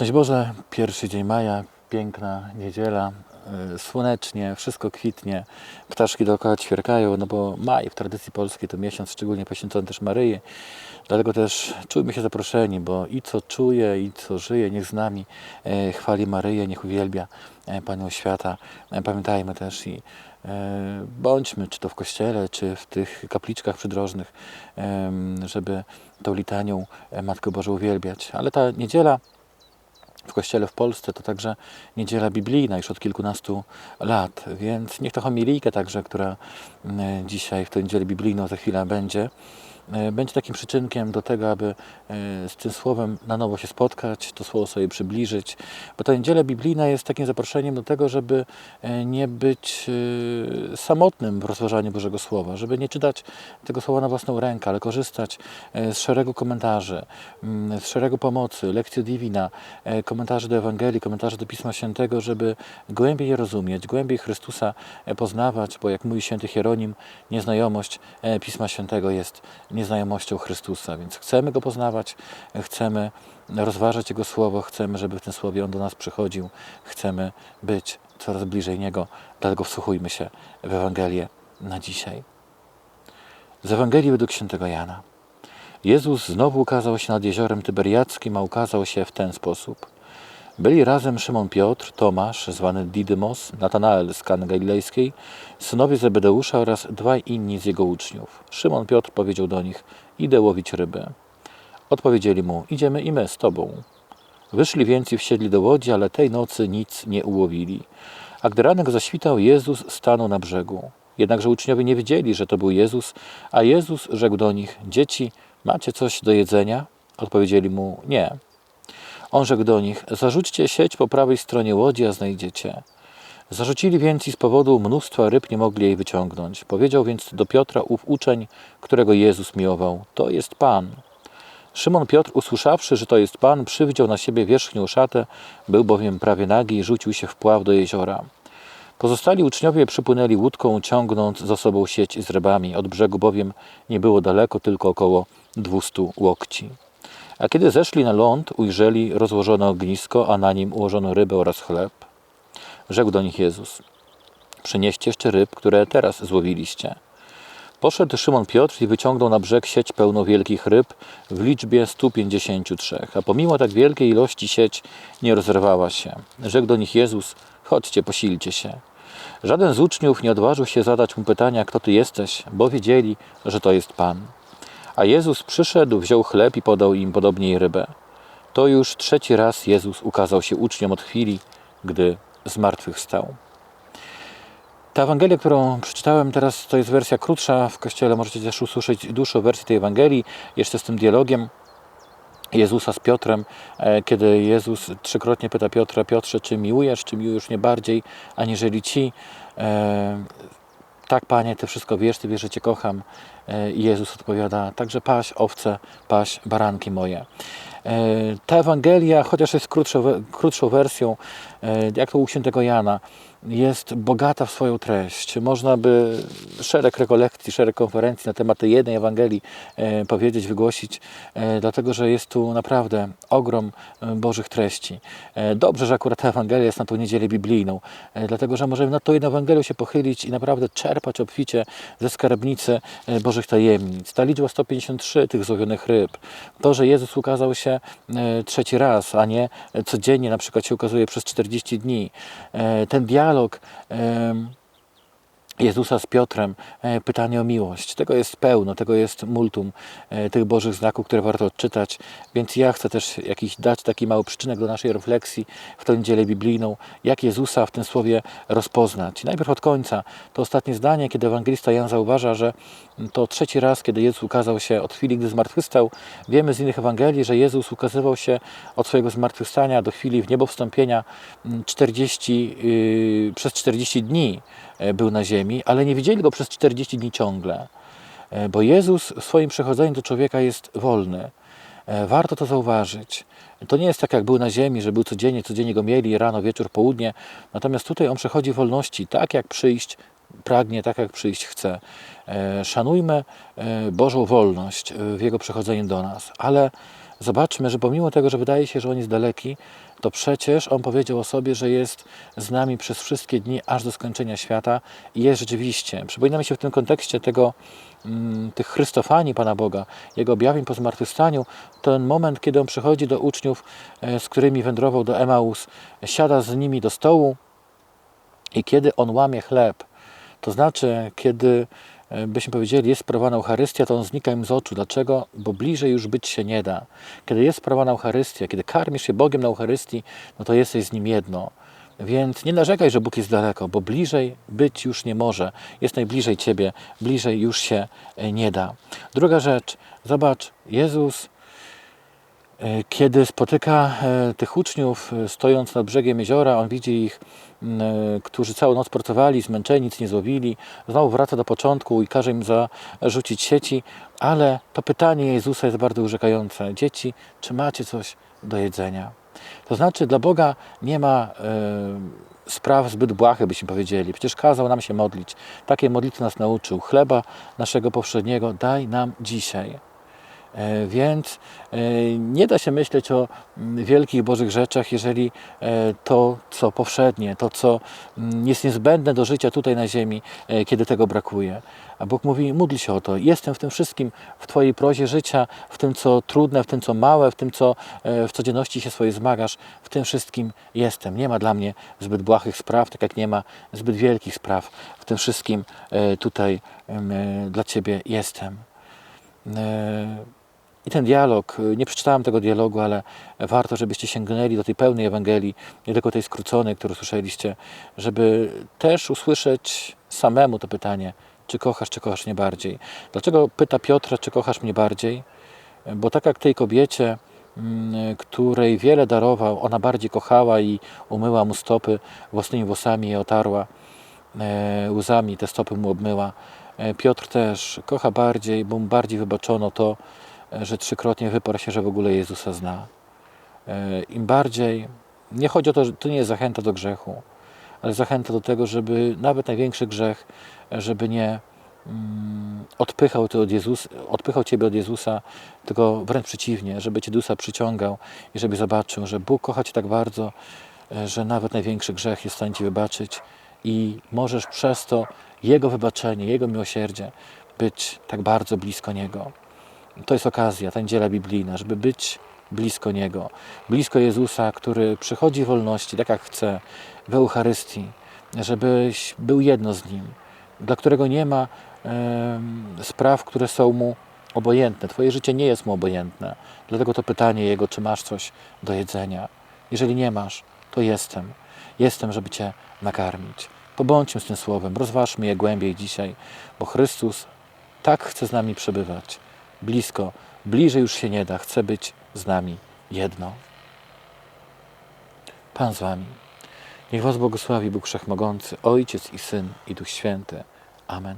Szczęść Boże, pierwszy dzień maja, piękna niedziela, y, słonecznie, wszystko kwitnie, ptaszki dookoła ćwierkają, no bo maj w tradycji polskiej to miesiąc szczególnie poświęcony też Maryi, dlatego też czujmy się zaproszeni, bo i co czuje, i co żyje, niech z nami e, chwali Maryję, niech uwielbia e, Panią Świata. Pamiętajmy też i bądźmy, czy to w kościele, czy w tych kapliczkach przydrożnych, żeby tą litanią Matkę Bożą uwielbiać. Ale ta niedziela w kościele w Polsce to także niedziela biblijna już od kilkunastu lat, więc niech ta homilijka także, która mm, dzisiaj w tę niedzielę biblijną za chwilę będzie, będzie takim przyczynkiem do tego, aby e, z tym słowem na nowo się spotkać, to słowo sobie przybliżyć, bo ta niedziela biblijna jest takim zaproszeniem do tego, żeby e, nie być e, samotnym w rozważaniu Bożego Słowa, żeby nie czytać tego słowa na własną rękę, ale korzystać e, z szeregu komentarzy, mm, z szeregu pomocy, lekcji divina, e, komentarzy do Ewangelii, komentarzy do Pisma Świętego, żeby głębiej je rozumieć, głębiej Chrystusa e, poznawać, bo jak mówi święty Hieronim, nieznajomość e, Pisma Świętego jest nieznajomością Chrystusa, więc chcemy Go poznawać, chcemy rozważać Jego Słowo, chcemy, żeby w tym Słowie On do nas przychodził, chcemy być coraz bliżej Niego, dlatego wsłuchujmy się w Ewangelię na dzisiaj. Z Ewangelii według świętego Jana. Jezus znowu ukazał się nad jeziorem Tyberiackim, a ukazał się w ten sposób. Byli razem Szymon Piotr, Tomasz, zwany Didymos, Natanael z Kany Galilejskiej, synowie Zebedeusza oraz dwaj inni z jego uczniów. Szymon Piotr powiedział do nich, idę łowić ryby. Odpowiedzieli mu, idziemy i my z tobą. Wyszli więc i wsiedli do łodzi, ale tej nocy nic nie ułowili. A gdy ranek zaświtał, Jezus stanął na brzegu. Jednakże uczniowie nie wiedzieli, że to był Jezus, a Jezus rzekł do nich, dzieci, macie coś do jedzenia? Odpowiedzieli mu, nie. On rzekł do nich, zarzućcie sieć po prawej stronie łodzi, a znajdziecie. Zarzucili więc i z powodu mnóstwa ryb nie mogli jej wyciągnąć. Powiedział więc do Piotra ów uczeń, którego Jezus miłował, to jest Pan. Szymon Piotr, usłyszawszy, że to jest Pan, przywdział na siebie wierzchnią szatę, był bowiem prawie nagi i rzucił się w pław do jeziora. Pozostali uczniowie przypłynęli łódką, ciągnąc za sobą sieć z rybami. Od brzegu bowiem nie było daleko, tylko około dwustu łokci. A kiedy zeszli na ląd, ujrzeli rozłożone ognisko, a na nim ułożono rybę oraz chleb. Rzekł do nich Jezus: Przynieście jeszcze ryb, które teraz złowiliście. Poszedł Szymon Piotr i wyciągnął na brzeg sieć pełną wielkich ryb w liczbie 153, a pomimo tak wielkiej ilości sieć nie rozerwała się. Rzekł do nich Jezus: Chodźcie, posilcie się. Żaden z uczniów nie odważył się zadać mu pytania, kto ty jesteś, bo wiedzieli, że to jest Pan. A Jezus przyszedł, wziął chleb i podał im podobnie rybę. To już trzeci raz Jezus ukazał się uczniom od chwili, gdy zmartwychwstał. Ta Ewangelia, którą przeczytałem teraz, to jest wersja krótsza. W kościele możecie też usłyszeć dłuższą wersję tej Ewangelii, jeszcze z tym dialogiem Jezusa z Piotrem, e, kiedy Jezus trzykrotnie pyta Piotra, Piotrze, czy miłujesz, czy miłujesz mnie bardziej, aniżeli ci? Tak, Panie, Ty wszystko wiesz, Ty wiesz, że Cię kocham. E, Jezus odpowiada, także paś owce, paś baranki moje. E, Ta Ewangelia, chociaż jest krótszą, krótszą wersją, e, jak to u świętego Jana, jest bogata w swoją treść. Można by szereg rekolekcji, szereg konferencji na temat tej jednej Ewangelii e, powiedzieć, wygłosić, e, dlatego że jest tu naprawdę ogrom e, Bożych treści. Dobrze, że akurat ta Ewangelia jest na tą niedzielę biblijną, dlatego że możemy nad tą jedną Ewangelią się pochylić i naprawdę czerpać obficie ze skarbnicy Bożych tajemnic. Ta liczba 153 tych złowionych ryb, to, że Jezus ukazał się trzeci raz, a nie codziennie na przykład się ukazuje przez 40 dni. Ten dialog dialogue um, Jezusa z Piotrem, e, pytanie o miłość. Tego jest pełno, tego jest multum e, tych Bożych znaków, które warto odczytać, więc ja chcę też jakiś dać taki mały przyczynek do naszej refleksji w tę niedzielę biblijną, jak Jezusa w tym słowie rozpoznać. Najpierw od końca, to ostatnie zdanie, kiedy ewangelista Jan zauważa, że to trzeci raz, kiedy Jezus ukazał się od chwili, gdy zmartwychwstał. Wiemy z innych Ewangelii, że Jezus ukazywał się od swojego zmartwychwstania do chwili w niebo wstąpienia mm, 40, yy, przez 40 dni był na ziemi, ale nie widzieli go przez 40 dni ciągle. E, Bo Jezus w swoim przechodzeniu do człowieka jest wolny. E, Warto to zauważyć. To nie jest tak, jak był na ziemi, że był codziennie, codziennie go mieli, rano, wieczór, południe. Natomiast tutaj on przechodzi wolności, tak jak przyjść pragnie, tak jak przyjść chce. E, Szanujmy e, Bożą wolność e, w Jego przechodzeniu do nas, ale zobaczmy, że pomimo tego, że wydaje się, że On jest daleki, to przecież On powiedział o sobie, że jest z nami przez wszystkie dni, aż do skończenia świata. I jest rzeczywiście. Przypomina mi się w tym kontekście tego, mm, tych Chrystofanii Pana Boga, Jego objawień po zmartwychwstaniu, ten moment, kiedy On przychodzi do uczniów, e, z którymi wędrował do Emaus, siada z nimi do stołu. I kiedy On łamie chleb, to znaczy, kiedy byśmy powiedzieli, jest sprawowana Eucharystia, to on znika im z oczu. Dlaczego? Bo bliżej już być się nie da. Kiedy jest sprawowana Eucharystia, kiedy karmisz się Bogiem na Eucharystii, no to jesteś z Nim jedno. Więc nie narzekaj, że Bóg jest daleko, bo bliżej być już nie może. Jest najbliżej Ciebie, bliżej już się e, nie da. Druga rzecz, zobacz, Jezus Kiedy spotyka e, tych uczniów, e, stojąc nad brzegiem jeziora, on widzi ich, e, którzy całą noc pracowali, zmęczeni, nic nie złowili. Znowu wraca do początku i każe im zarzucić sieci, ale to pytanie Jezusa jest bardzo urzekające. Dzieci, czy macie coś do jedzenia? To znaczy, dla Boga nie ma e, spraw zbyt błahych, byśmy powiedzieli. Przecież kazał nam się modlić. Takie modlitwy nas nauczył. Chleba naszego powszedniego daj nam dzisiaj. E, Więc e, nie da się myśleć o mm, wielkich Bożych rzeczach, jeżeli e, to, co powszednie, to, co mm, jest niezbędne do życia tutaj na ziemi, kiedy tego brakuje. A Bóg mówi, módl się o to. Jestem w tym wszystkim, w Twojej prozie życia, w tym, co trudne, w tym, co małe, w tym, co w codzienności się swoje zmagasz. W tym wszystkim jestem. Nie ma dla mnie zbyt błahych spraw, tak jak nie ma zbyt wielkich spraw. W tym wszystkim tutaj dla Ciebie jestem. I ten dialog, y, nie przeczytałem tego dialogu, ale warto, żebyście sięgnęli do tej pełnej Ewangelii, nie tylko tej skróconej, którą słyszeliście, żeby też usłyszeć samemu to pytanie, czy kochasz, czy kochasz mnie bardziej. Dlaczego pyta Piotra, czy kochasz mnie bardziej? Bo tak jak tej kobiecie, mm, której wiele darował, ona bardziej kochała i umyła mu stopy własnymi włosami je otarła, e, łzami te stopy mu obmyła. E, Piotr też kocha bardziej, bo mu bardziej wybaczono to, że trzykrotnie wyparł się, że w ogóle Jezusa zna. E, Im bardziej, nie chodzi o to, że to nie jest zachęta do grzechu, ale zachęta do tego, żeby nawet największy grzech, żeby nie mm, odpychał, to od Jezus, odpychał Ciebie od Jezusa, tylko wręcz przeciwnie, żeby Cię Jezusa przyciągał i żeby zobaczył, że Bóg kocha Cię tak bardzo, e, że nawet największy grzech jest w stanie Ci wybaczyć i możesz przez to Jego wybaczenie, Jego miłosierdzie być tak bardzo blisko Niego. To jest okazja, ta niedziela biblijna, żeby być blisko Niego, blisko Jezusa, który przychodzi w wolności, tak jak chce, w Eucharystii, żebyś był jedno z Nim, dla którego nie ma em, spraw, które są Mu obojętne. Twoje życie nie jest Mu obojętne. Dlatego to pytanie Jego, czy masz coś do jedzenia. Jeżeli nie masz, to jestem. Jestem, żeby Cię nakarmić. Pobądźmy z tym słowem, rozważmy je głębiej dzisiaj, bo Chrystus tak chce z nami przebywać. Blisko, bliżej już się nie da, chce być z nami jedno. Pan z Wami. Niech Was błogosławi Bóg Wszechmogący, Ojciec i Syn i Duch Święty. Amen.